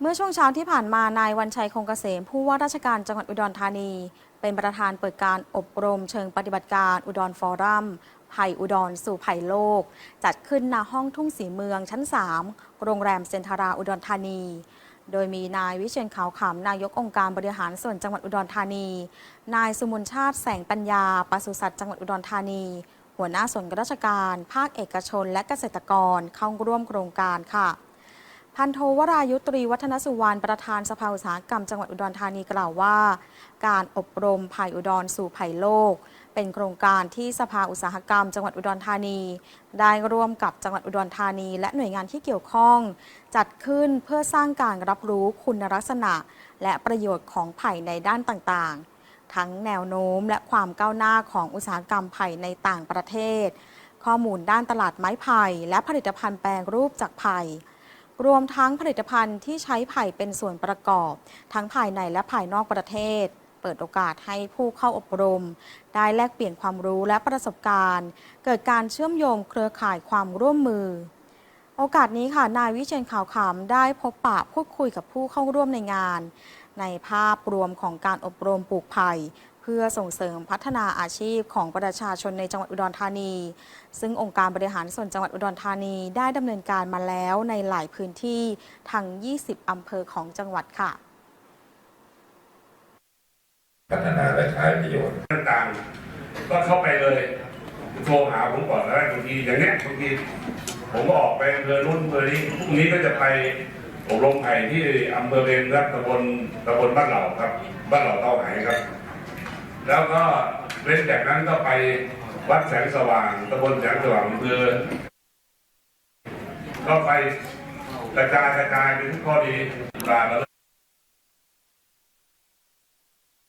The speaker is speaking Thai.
เมื่อช่วงเช้าที่ผ่านมานายวันชัยคงเกษม ผู้ว่าราชการจังหวัดอุดรธานี เป็นประธานเปิดการอบรมเชิงปฏิบัติการอุดรฟอรัมไผ่อุดรสู่ไผ่โลก จัดขึ้นณห้องทุ่งสีเมืองชั้น 3 โรงแรมเซ็นทาราอุดรธานี โดยมีนายวิเชียนขาวขำนายกองค์การบริหารส่วนจังหวัดอุดรธานี นายสุมนชาติแสงปัญญาปศุสัตว์จังหวัดอุดรธานีหัวหน้าส่วนราชการ ภาคเอกชน และเกษตรกรเข้าร่วมโครงการค่ะ พันโทวรายุตรีวัฒนสุวรรณประธานสภาอุตสาหกรรมจังหวัดอุดรธานีกล่าวว่า การอบรมไผ่อุดรสู่ไผ่โลก เป็นโครงการที่สภาอุตสาหกรรม จังหวัดอุดรธานี ได้ร่วมกับจังหวัดอุดรธานี และหน่วยงานที่เกี่ยวข้อง จัดขึ้นเพื่อสร้างการรับรู้คุณลักษณะ และประโยชน์ของไผ่ในด้านต่างๆ ทั้งแนวโน้มและความก้าวหน้าของอุตสาหกรรมไผ่ในต่างประเทศ ข้อมูลด้านตลาดไม้ไผ่และผลิตภัณฑ์แปลงรูปจากไผ่ รวมทั้งผลิตภัณฑ์ที่ใช้ไผ่เป็นส่วนประกอบ ทั้งภายในและภายนอกประเทศ เปิดโอกาสให้ผู้เข้าอบรม ได้แลกเปลี่ยนความรู้และประสบการณ์ เกิดการเชื่อมโยงเครือข่ายความร่วมมือ โอกาสนี้ค่ะนายวิเชียนข่าวขำได้พบปะพูดคุยกับผู้เข้าร่วมในงาน ในภาพรวมของการอบรมปลูกไผ่ พื่อส่งเสริมพัฒนาอาชีพของประชาชนในจังหวัดอุดรธานี ซึ่งองค์การบริหารส่วนจังหวัดอุดรธานีได้ดำเนินการมาแล้วในหลายพื้นที่ทั้ง 20 อำเภอของจังหวัดค่ะ พัฒนาและใช้ประโยชน์ต่างๆก็เข้าไปเลยโทรหาผมก่อนแล้วบางทีอย่างเนี้ยบางทีผมก็ออกไปอำเภอนู้นอำเภอนี้พรุ่งนี้ก็จะไปอบรมไผ่ที่อำเภอเบนครับตำบลตำบลบ้านเหล่าครับ บ้านเหล่าเต้าไหครับ แล้วก็เล่นจากนั้นก็ไปวัดแสงสว่างตำบลแสงสว่างอำเภอก็ไปกระจายกระจายเป็นข้อดีปลาแล้ว